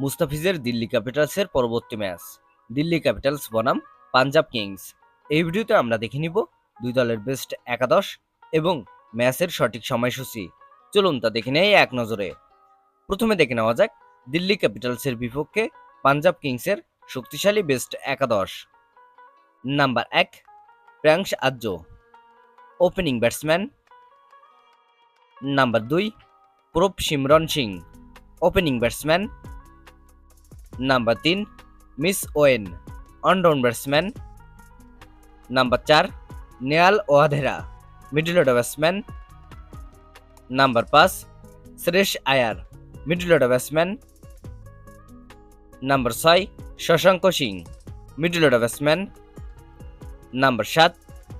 মুস্তাফিজের দিল্লি ক্যাপিটালসের পরবর্তী match. Delhi Capitals বনাম পাঞ্জাব কিংস। এই ভিডিওতে আমরা দেখে নিব দুই দলের বেস্ট একাদশ এবং ম্যাচের সঠিক সময়সূচি। চলুন তা দেখে নেই এক নজরে। প্রথমে দেখে নেওয়া যাক দিল্লি ক্যাপিটালসের বিপক্ষে পাঞ্জাব কিংসের শক্তিশালী বেস্ট একাদশ। নাম্বার এক Priyansh Arya opening batsman. Number দুই Prabhsimran Singh, opening batsman. Number তিন Mitch Owen one down batsman number চার Nehal Wadhera middle order batsman number পাঁচ Shreyas Iyer middle order batsman number ছয় Shashank Singh middle order batsman number সাত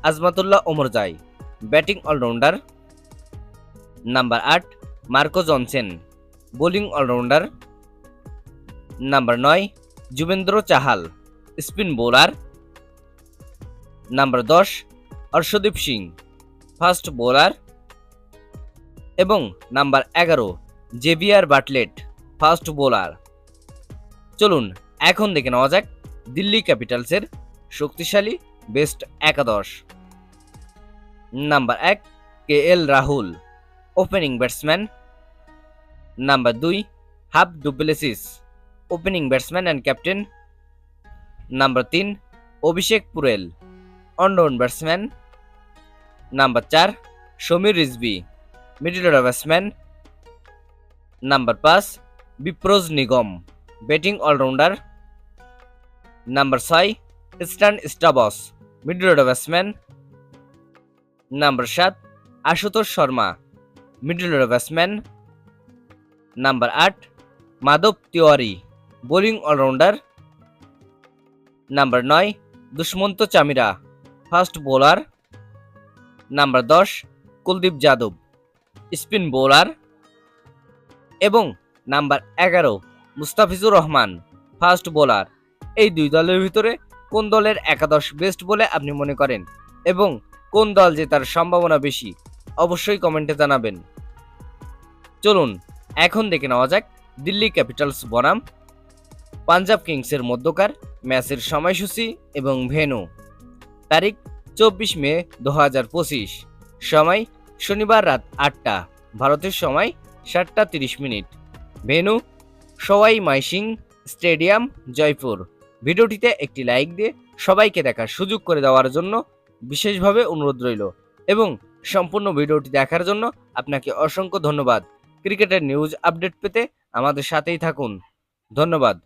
Azmatullah Omarzai batting all rounder number আট Marco Jansen bowling all rounder number নয়, Yuzvendra Chahal, spin bowler. Number দশ, Arshdeep Singh, fast bowler. এবং number এগারো, Xavier Bartlett, fast bowler. চলুন, এখন দেখে নেওয়া যাক দিল্লি ক্যাপিটালসের শক্তিশালী বেস্ট একাদশ। নাম্বার এক K L Rahul, opening batsman. Number দুই, Faf du Plessis. Opening batsman and captain number তিন Abhishek Porel one down batsman number চার Sameer Rizvi middle order batsman number পাঁচ Vipraj Nigam batting all rounder number ছয় eastern Stubbs middle order batsman number সাত Ashutosh Sharma middle order batsman number আট Madhav Tiwari bowling all rounder number নয়, Dushmantha Chameera. Fast bowler number দশ, Kuldeep Yadav. Spin bowler এবং number এগারো, Mustafizur Rahman. Fast bowler. এই দুই দলের ভিতরে কোন দলের একাদশ বেস্ট বলে আপনি মনে করেন এবং কোন দল জেতার সম্ভাবনা বেশি, অবশ্যই কমেন্টে জানাবেন। চলুন, এখন দেখে নেওয়া যাক দিল্লি ক্যাপিটালস বনাম পাঞ্জাব কিংসের মধ্যকার, ম্যাচের সময়সূচি এবং ভেনু তারিখ চব্বিশ মে দু হাজার পঁচিশ। সময় শনিবার রাত আটটা। ভারতের সময় সাতটা তিরিশ মিনিট। ভেনু সবাই মাইসিং স্টেডিয়াম, জয়পুর। ভিডিওটিতে একটি লাইক দিয়ে সবাইকে দেখার সুযোগ করে দেওয়ার জন্য বিশেষভাবে অনুরোধ রইল এবং সম্পূর্ণ ভিডিওটি দেখার জন্য আপনাকে অসংখ্য ধন্যবাদ। ক্রিকেটের নিউজ আপডেট পেতে আমাদের সাথেই থাকুন। ধন্যবাদ।